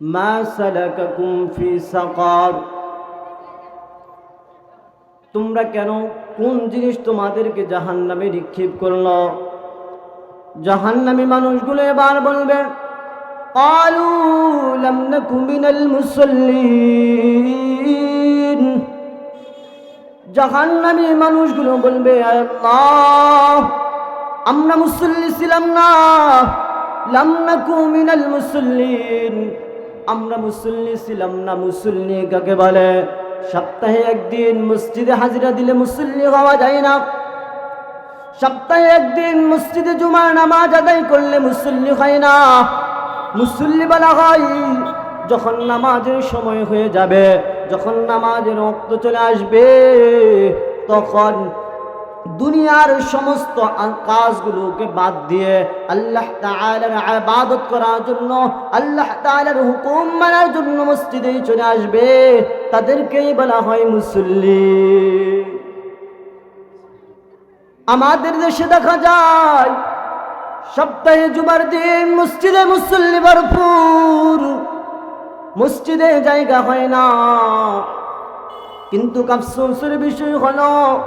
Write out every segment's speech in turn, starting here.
মা সালাকাকুম ফি সাকার। তোমরা কেন কোন জিনিস তোমাদেরকে জাহান নামে নিক্ষেপ করল? জাহান নামে মানুষগুলো এবার বলবে জাহান নামে মানুষগুলো বলবে আমরা মুসল্লি ছিলাম না। লামনা কুমিনাল মুসল্লিন। আমরা মুসল্লি ছিলাম না, মুসল্লি কাকে বলে? সপ্তাহে একদিন মসজিদে হাজিরা দিলে মুসল্লি হওয়া যায় না। সপ্তাহে একদিন মসজিদে জুমার নামাজ আদায় করলে মুসল্লি হয় না। মুসল্লি বলা হয়, যখন নামাজের সময় হয়ে যাবে, যখন নামাজের রক্ত চলে আসবে, তখন দুনিয়ার সমস্ত কাজগুলোকে বাদ দিয়ে আল্লাহ তাআলার ইবাদত করার জন্য, আল্লাহ তাআলার হুকুম মানার জন্য মসজিদে চলে আসবে। তাদেরকেই বলা হয় মুসল্লি। আমাদের দেশে দেখা যায়, সপ্তাহে জুমার দিন মসজিদে মুসল্লি ভরপুর। মসজিদে জায়গা হয় না। কিন্তু কাফসোসের বিষয় হলো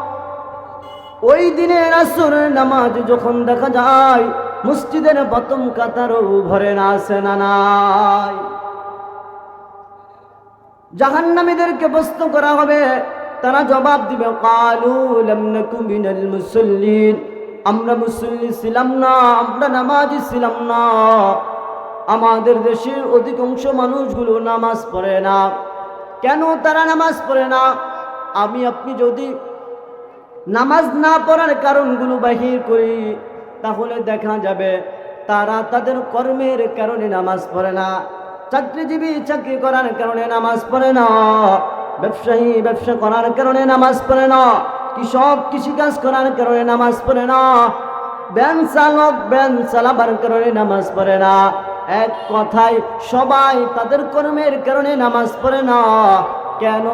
ওই দিনে আসর নামাজ যখন দেখা যায়, মসজিদের প্রথম কাতারও ভরে না আসে না নাই। জাহান্নামীদেরকে প্রশ্ন করা হবে, তারা জবাব দিবে, কালু আমরা মুসল্লি ছিলাম না, আমরা নামাজি ছিলাম না। আমাদের দেশের অধিকাংশ মানুষগুলো নামাজ পড়ে না। কেন তারা নামাজ পড়ে না? আমি, আপনি যদি নামাজ না পড়ার কারণগুলো বাহির করি, তাহলে দেখা যাবে তারা তাদের কর্মের কারণে নামাজ পড়ে না। চাকরিজীবী চাকরি করার কারণে নামাজ পড়ে না। ব্যবসায়ী ব্যবসা করার কারণে নামাজ পড়ে না। কৃষক কৃষিকাজ করার কারণে নামাজ পড়ে না। ব্যান চালক ব্যান চালাবার কারণে নামাজ পড়ে না। এক কথায় সবাই তাদের কর্মের কারণে নামাজ পড়ে না। কেন?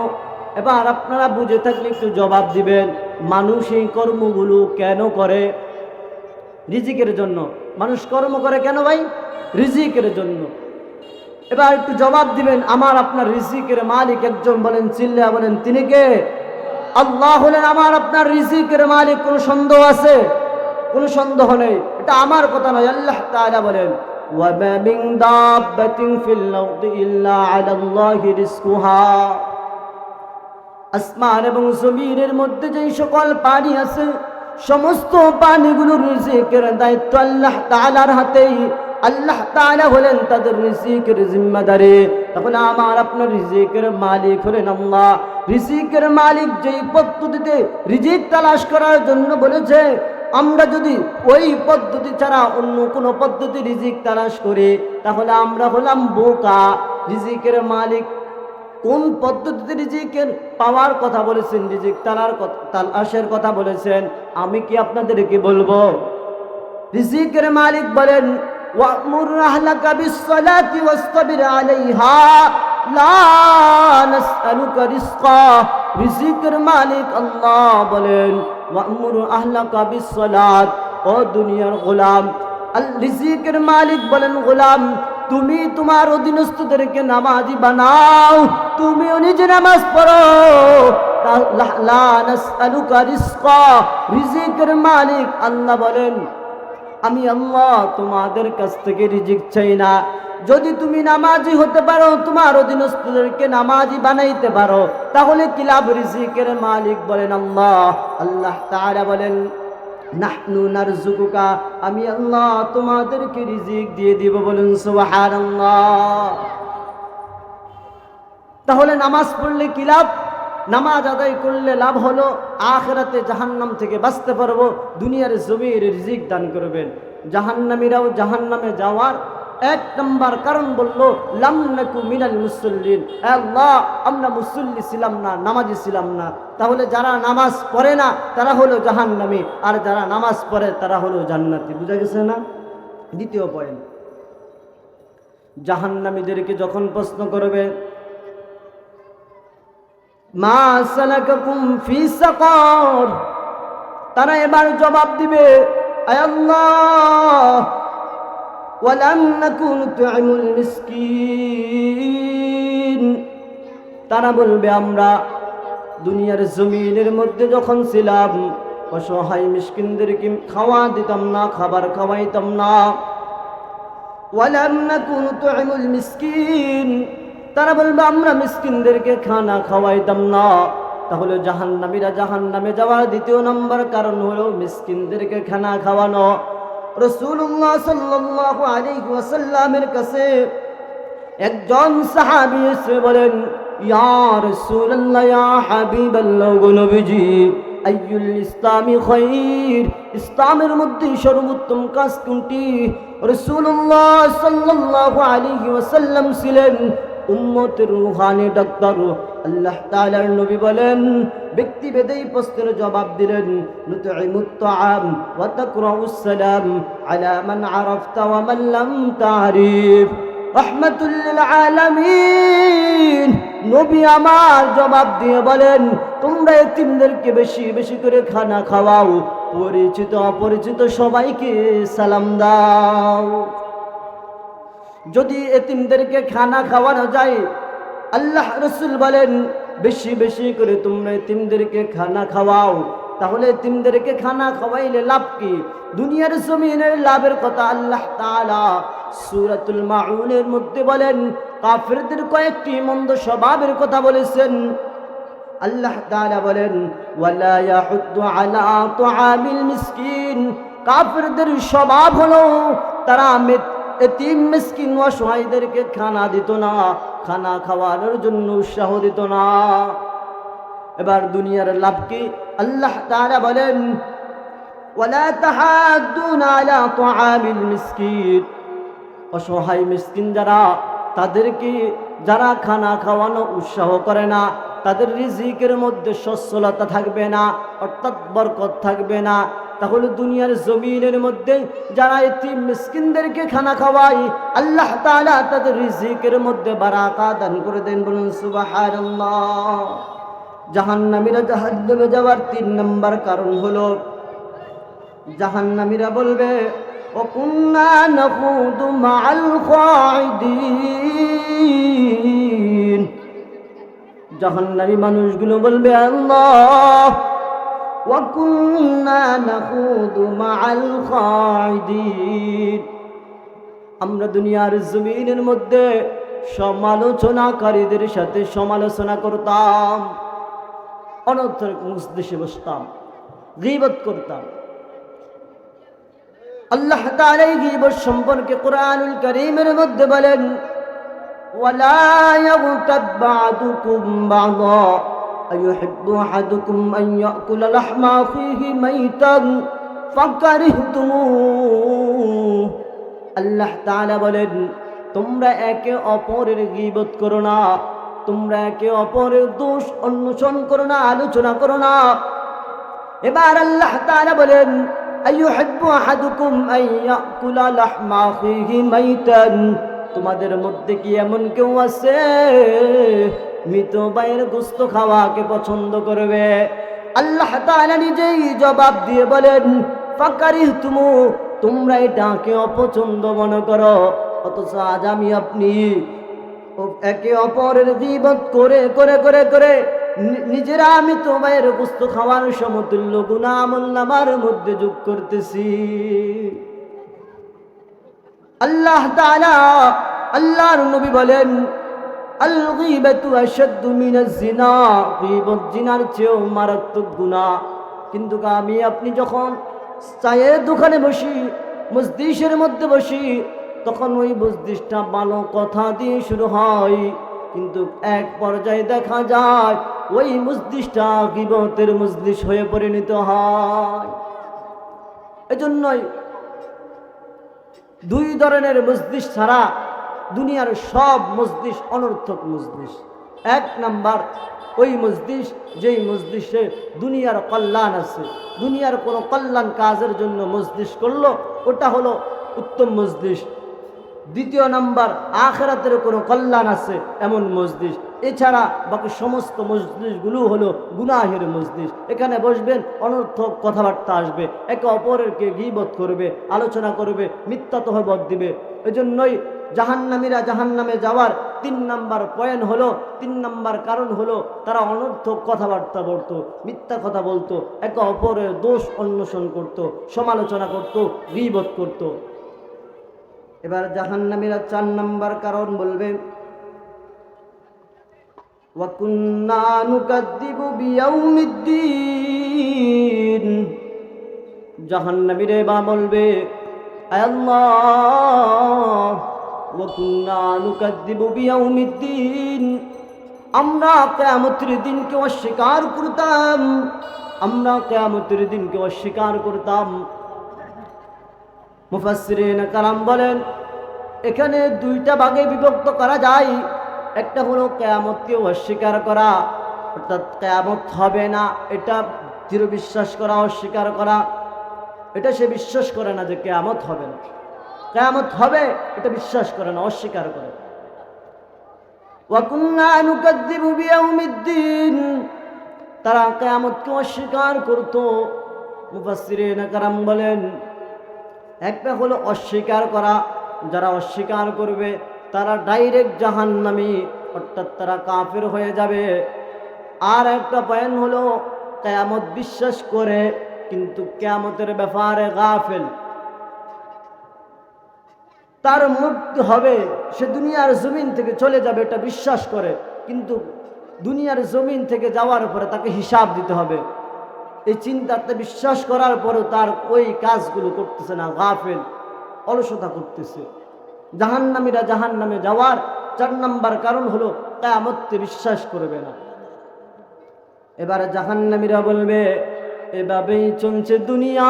এবার আপনারা বুঝে থাকলে একটু জবাব দিবেন মানুষ এই কর্মগুলো কেন করে রিজিকের জন্য মানুষ কর্ম করে কেন ভাই রিজিকের জন্য এবার একটু জবাব দিবেন আমার আপনার রিজিকের মালিক একজন বলেন চিল্লা বলেন তিনি কে আল্লাহ হলেন আমার আপনার রিজিকের মালিক কোনো সন্দেহ আছে কোনো সন্দেহ নেই এটা আমার কথা নয় আল্লাহ তাআলা বলেন وَمَا مِن دَابَّةٍ فِي الْأَرْضِ إِلَّا عَلَى اللَّهِ رِزْقُهَا আসমান এবং জমিনের মধ্যে যেই সকল পানি আছে, সমস্ত পানিগুলোর রিজিকের দায়িত্ব আল্লাহ তালার হাতেই। আল্লাহ তালা হলেন তাদের রিজিকের জিম্মাদারি। তাহলে আমার আপনার রিজিকের মালিক হলেন আল্লাহ। রিজিকের মালিক যেই পদ্ধতিতে রিজিক তালাশ করার জন্য বলেছে, আমরা যদি ওই পদ্ধতি ছাড়া অন্য কোনো পদ্ধতি রিজিক তালাশ করি, তাহলে আমরা হলাম বোকা। রিজিকের মালিক কোন পদ্ধতিতে রিজিকের পাওয়ার কথা বলেছেন রিজিক তালার তালাশের কথা বলেছেন, আমি কি আপনাদেরকে বলব? রিজিকের মালিক বলেন, ওয়ামুর আহলাকা বিসসালাতি ওয়াসতাবির আলাইহা, লা নাসআলুকা রিজকা। রিজিকের মালিক আল্লাহ বলেন, ওয়ামুর আহলাকা বিসসালাত, ও দুনিয়ার গোলাম। রিজিকের মালিক বলেন, গোলাম তুমি তোমার অধীনস্থদেরকে নামাজি বানাও, তুমিও নিজে নামাজ পড়ো। রিজিকের মালিক আল্লাহ বলেন, আমি আল্লাহ তোমাদের কাছ থেকে রিজিক চাই না। যদি তুমি নামাজি হতে পারো, তোমার অধীনস্থদেরকে নামাজি বানাইতে পারো, তাহলে কি লাভ? রিজিকের মালিক বলেন আল্লাহ। আল্লাহ তারা বলেন নাহনু নারজুকুকা আমি আল্লাহ তোমাদেরকে রিজিক দিয়ে দিব বলুন সুবহানাল্লাহ। তাহলে নামাজ পড়লে কি লাভ? নামাজ আদায় করলে লাভ হলো আখেরাতে জাহান্নাম থেকে বাঁচতে পারব, দুনিয়ার জমির রিজিক দান করবেন। জাহান্নামীরাও জাহান্নামে যাওয়ার এক নম্বর কারণ বলল লামনাকু মিনাল মুসল্লিন। আল্লাহ, আমরা মুসল্লি ছিলাম না, নামাজি ছিলাম না। তাহলে যারা নামাজ পড়ে না, তারা হলো জাহান্নামী। আর যারা নামাজ পড়ে, তারা হলো জান্নাতি। বুঝা গেছে না? দ্বিতীয় পয়েন্ট জাহান্নামীদেরকে যখন প্রশ্ন করবে, মা তারা এবার জবাব দিবে, আয় ওয়ালাম নাকুন তু'ইমুল মিসকিন। তারা বলবে, আমরা দুনিয়ার জমিনের মধ্যে যখন ছিলাম, অসহায় মিসকিনদেরকে খাওয়া দিতাম না, খাবার খাওয়াইতাম না। ওয়ালাম নাকুন তুইমুল মিসকিন। তারা বলবে, আমরা মিসকিনদেরকে খানা খাওয়াইতাম না। তাহলে জাহান্নামীরা জাহান্নামে যাওয়ার দ্বিতীয় নম্বর কারণ হলো মিসকিনদেরকে খানা খাওয়ানো। রসুল্লাহ সাল্লাল্লাহু আলাইহি ওয়াসাল্লামের কাছে একজন সাহাবী এসে বলেন ইয়া রাসূলুল্লাহ ইয়া হাবিবাল্লাহ গো নবীজি আইয়ুল ইসলামি খায়র ইসলামের মধ্যে সর্বোত্তম কাজ কোনটি রাসূলুল্লাহ সাল্লাল্লাহু আলাইহি ওয়াসাল্লাম ছিলেন উম্মতের রুহানি ডাক্তার আল্লাহ তাআলার নবী বলেন ব্যক্তি ভেদেই প্রশ্নের জবাব দিলেন নুতঈমুত তাআম ওয়া তাকরাউস সালাম আলা মান তারিফ। রহমতুল্লিল আলামিন। নবী আমার জবাব দিয়ে বলেন, তোমরা এতিমদেরকে বেশি বেশি করে খানা খাওয়াও, পরিচিত অপরিচিত সবাইকে সালাম দাও। যদি এতিমদেরকে খানা খাওয়ানো যায়, আল্লাহ রসুল বলেন বেশি বেশি করে তোমরা এতিমদেরকে খানা খাওয়াও। তাহলে এতিমদেরকে খানা খাওয়াইলে লাভ কি? দুনিয়ার জমিনের লাভের কথা আল্লাহ তাআলা সূরাতুল মাউনের মধ্যে বলেন, কাফেরদের কয়েকটি মন্দ স্বভাবের কথা বলেছেন। আল্লাহ তাআলা বলেন, ওয়ালা ইয়াহুদ্দু আলা তুআমিল মিসকিন। কাফিরদের স্বভাব হলো, তারা মিত- এতিম মিসকিন অসহায়দেরকে খানা দিত না, খানা খাওয়ানোর জন্য উৎসাহ দিত না। এবার দুনিয়ার লাভ কি? আল্লাহ তাআলা বলেন, ওয়ালা তাহাদ্দুন আলা তুআমিল মিসকিন। অসহায় মিসকিন যারা, তাদেরকে যারা খানা খাওয়ানো উৎসাহ করে না, তাদের রিজিকের মধ্যে সচ্ছলতা থাকবে না, অর্থাৎ বরকত থাকবে না তাহলে দুনিয়ার জমিনের মধ্যে যারা এটি মিসকিনদেরকে খানা খাওয়ায় আল্লাহ তাআলা তাদের রিজিকের মধ্যে বারাকা দান করে দেন বলুন সুবহানাল্লাহ জাহান্নামীরা জাহান্নামে যাওয়ার তিন নম্বর কারণ হলো জাহান্নামীরা বলবে وكنا نخوض مع الخاعدين জাহান্নামী মানুষগুলো বলবে আল্লাহ وكنا نخوض مع الخاعدين আমরা দুনিয়ার জমিনের মধ্যে সমালোচনাকারীদের সাথে সমালোচনা করতাম অনর্থক মুসদেশে বসতাম গীবত করতাম আল্লাহ তাআলা এই গীবত সম্পর্কে কোরআনুল কারীমের মধ্যে বলেন ওয়ালা ইয়াগতাব বা'দুকুম বা'দা أيحب أحدكم أن يأكل لحم أخيه ميتا فكرهتموه আল্লাহ তাআলা বলেন তোমরা একে অপরের গীবত করো না তোমরা একে অপরের দোষ অন্বেষণ করো না আলোচনা করো না এবার আল্লাহ তাআলা বলেন আইয়ুহিব্বু আহাদুকুম আন ইয়াকুলা লাহমা আখিহি মাইতান তোমাদের মধ্যে কি এমন কেউ আছে মৃত ভাইয়ের গোস্ত খাওয়াকে পছন্দ করবে। আল্লাহ তাআলা নিজেই জবাব দিয়ে বলেন ফাকারিহ তুমু তোমরা এটাকে অপছন্দ মনে করো। অথচ আজ আমি আপনি একে অপরের গীবত করে করে করে করে নিজেরা আমি তোমার বস্তু খাওয়ার সমতুল্য গুণা আমল নামার মধ্যে যোগ করতেছি। আল্লাহ আল্লাহর নবী বলেন জিনা। জিনার চেয়েও মারাত্মক কিন্তু আমি আপনি যখন চায়ের দোকানে বসি মসজিদের মধ্যে বসি, তখন ওই মসজিদটা ভালো কথা দিয়ে শুরু হয়। কিন্তু এক পর্যায়ে দেখা যায়, ওই মসজিদটা গিবতের মসজিদ হয়ে পরিণত হয়। এজন্যই দুই ধরনের মসজিদ ছাড়া দুনিয়ার সব মসজিদ অনর্থক মসজিদ এক নাম্বার, ওই মসজিদ যেই মসজিদে দুনিয়ার কল্যাণ আছে। দুনিয়ার কোনো কল্যাণ কাজের জন্য মসজিদ করল, ওটা হলো উত্তম মসজিদ দ্বিতীয় নাম্বার, আখেরাতের কোনো কল্যাণ আছে, এমন মসজিদ এছাড়া বাকি সমস্ত মসজিদগুলো হলো গুনাহের মসজিদ এখানে বসবেন, অনর্থক কথাবার্তা আসবে। একে অপরেরকে গিবত করবে, আলোচনা করবে, মিথ্যা তহবত দিবে। এজন্যই জাহান্নামীরা জাহান্নামে যাওয়ার তিন নাম্বার পয়েন্ট হলো তিন নাম্বার কারণ হলো তারা অনর্থক কথাবার্তা বলতো মিথ্যা কথা বলতো একে অপরের দোষ অন্বেষণ করত সমালোচনা করত গিবত করত এবার জাহান্নামীরা চার নাম্বার কারণ বলবে وكنا نكذب بيوم الدين জাহান্নামীরে বা বলবে আয় আল্লাহ وكنا نكذب بيوم الدين আমরা কেয়ামতের দিনকে অস্বীকার করতাম আমরা কেয়ামতের দিনকে অস্বীকার করতাম মুফাসসিরিন কালাম বলেন এখানে দুইটা ভাগে বিভক্ত করা যায় একটা হলো কেয়ামতকে অস্বীকার করা অর্থাৎ কেয়ামত হবে না এটা দৃঢ় বিশ্বাস করা অস্বীকার করা এটা সে বিশ্বাস করে না যে কেয়ামত হবে না কেয়ামত হবে, এটা বিশ্বাস করে না, অস্বীকার করে। তারা কেয়ামতকে অস্বীকার করত। মুফাসসিরিন কারাম বলেন, একটা হলো অস্বীকার করা, যারা অস্বীকার করবে, তারা ডাইরেক্ট জাহান্নামী, অর্থাৎ তারা কাফের হয়ে যাবে। আর একটা পয়েন্ট হলো, কেয়ামত বিশ্বাস করে, কিন্তু কেয়ামতের ব্যাপারে গাফেল। তার মুক্তি হবে, সে দুনিয়ার জমিন থেকে চলে যাবে এটা বিশ্বাস করে। কিন্তু দুনিয়ার জমিন থেকে যাওয়ার পরে তাকে হিসাব দিতে হবে। এই চিন্তাতে বিশ্বাস করার পরেও তার ওই কাজগুলো করতেছে না, গাফেল, অলসতা করতেছে। জাহান্নামীরা জাহান নামে যাওয়ার চার নাম্বার কারণ হলো, কেয়ামতকে বিশ্বাস করবে না। এবার জাহান্নামীরা বলবে, এভাবেই চলছে দুনিয়া,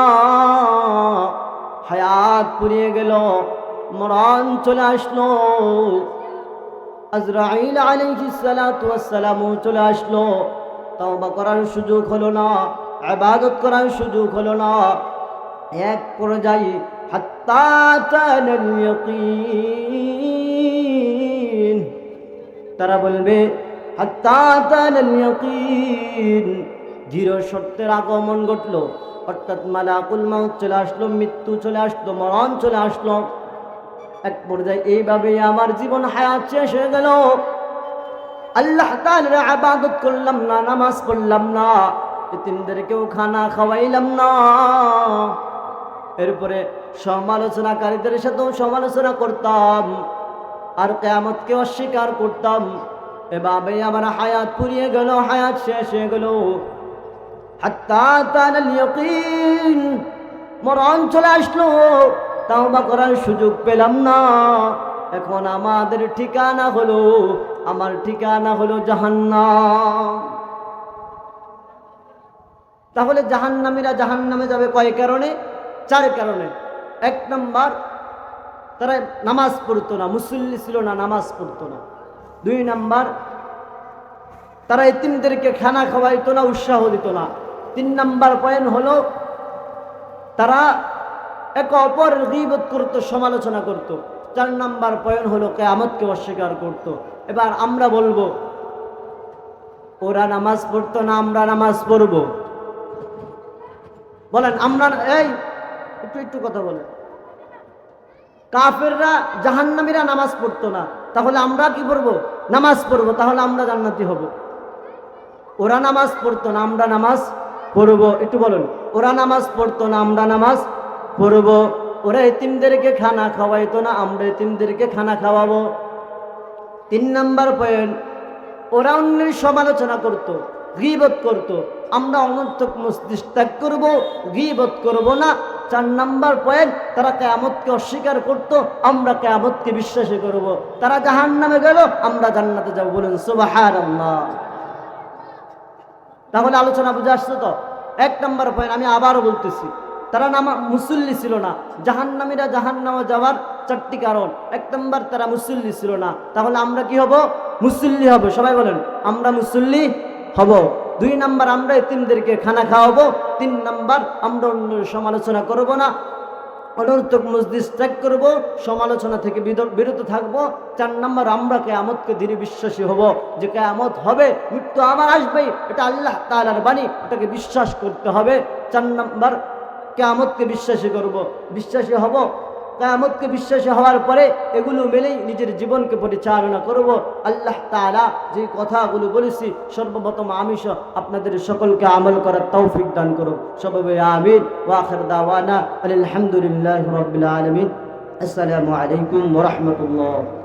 হায়াত পুড়িয়ে গেল মরণ চলে আসলো। আজরাইল আলাইহিস সালাতু ওয়াস সালামু চলে আসলো। তওবা করার সুযোগ হলো না, ইবাদত করার সুযোগ হলো না। এক পর্যায়ে তারা বলবে দৃঢ় আগমন ঘটলো। অর্থাৎ মালাকুল মাউত চলে আসলো, মৃত্যু চলে আসলো, মরণ চলে আসলো। এক পর্যায়ে এইভাবে আমার জীবন হায়াত শেষ হয়ে গেল। আল্লাহ তাআলার ইবাদত করলাম না, নামাজ পড়লাম না এতিমদেরকেও খানা খাওয়াইলাম না। এরপরে সমালোচনাকারীদের সাথেও সমালোচনা করতাম, আর কেয়ামতকে অস্বীকার করতাম। এভাবে আমার হায়াত পুড়িয়ে গেল, হায়াত শেষ হয়ে গেল। হাত্তা ইয়াকিন, মরণ চলে আসলো। তাওবা করার সুযোগ পেলাম না। এখন আমাদের ঠিকানা হলো, আমার ঠিকানা হলো জাহান্নাম। তাহলে জাহান্নামীরা জাহান্নামে যাবে কয় কারণে? চার কারণে। এক নম্বর, তারা নামাজ পড়তো না, মুসল্লি ছিল না, নামাজ পড়তো না। দুই নাম্বার, তারা এতিমদেরকে খানা খাওয়াইতো না, উৎসাহ দিত না। তিন নাম্বার পয়েন্ট হলো, তারা এক অপরের গিবত করত, সমালোচনা করত। চার নাম্বার পয়েন্ট হলো কেয়ামতকে অস্বীকার করত। এবার আমরা বলব, ওরা নামাজ পড়তো না আমরা নামাজ পড়ব? বলেন, আমরা এই, একটু একটু কথা বলেন। কাফেররা, জাহান্নামীরা নামাজ পড়তো না। তাহলে আমরা কি পড়ব? নামাজ পড়ব, তাহলে আমরা জান্নাতি হব। ওরা নামাজ পড়তো না, আমরা নামাজ পড়ব। একটু বলুন, ওরা নামাজ পড়তো না, আমরা নামাজ পড়ব। ওরা এতিমদেরকে খানা খাওয়াইতো না, আমরা এতিমদেরকে খানা খাওয়াবো। তিন নাম্বার পয়েন্ট ওরা অন্যের সমালোচনা করত, গিবত আমরা অনর্থক মস্তিষ্ক ত্যাগ করব, গিবত করব না। চার নাম্বার পয়েন্ট তারা কেয়ামতকে অস্বীকার করত, আমরা কেয়ামতকে বিশ্বাসী করব। তারা জাহান নামে গেল, আমরা জান্নাতে যাব বলুন সুবাহার তাহলে আলোচনা বুঝে আসছো তো? এক নাম্বার পয়েন্ট আমি আবারও বলতেছি তারা নামা মুসল্লি ছিল না। জাহান্নামীরা জাহান্নামে যাওয়ার চারটি কারণ। এক নম্বর, তারা মুসল্লি ছিল না। তাহলে আমরা কি হব? মুসল্লি হব। সবাই বলেন, আমরা মুসল্লি হব। দুই নাম্বার, আমরা এতিমদেরকে খানা খাওয়াবো। তিন নাম্বার, আমরা অন্য সমালোচনা করব না। অনর্থক মসজিদ ত্যাগ করব। সমালোচনা থেকে বিরত থাকব। চার নাম্বার, আমরা কেয়ামতকে ধীরে বিশ্বাসী হব যে কেয়ামত হবে, মৃত্যু আমার আসবেই। এটা আল্লাহ তালার বাণী। এটাকে বিশ্বাস করতে হবে। চার নাম্বার কেয়ামতকে বিশ্বাসী করব, বিশ্বাসী হব। কায়ামতকে বিশ্বাসী হওয়ার পরে এগুলো মেলেই নিজের জীবনকে পরিচালনা করব। আল্লাহ তাআলা যে কথাগুলো বলেছি, সর্বপ্রথম আমি সহ আপনাদের সকলকে আমল করার তৌফিক দান করুন। সবাই আমিন। ওয়াখির দাওয়ানা আলহামদুলিল্লাহ রাব্বিল আলামিন। আসসালামু আলাইকুম রাহমাতুল্লাহ।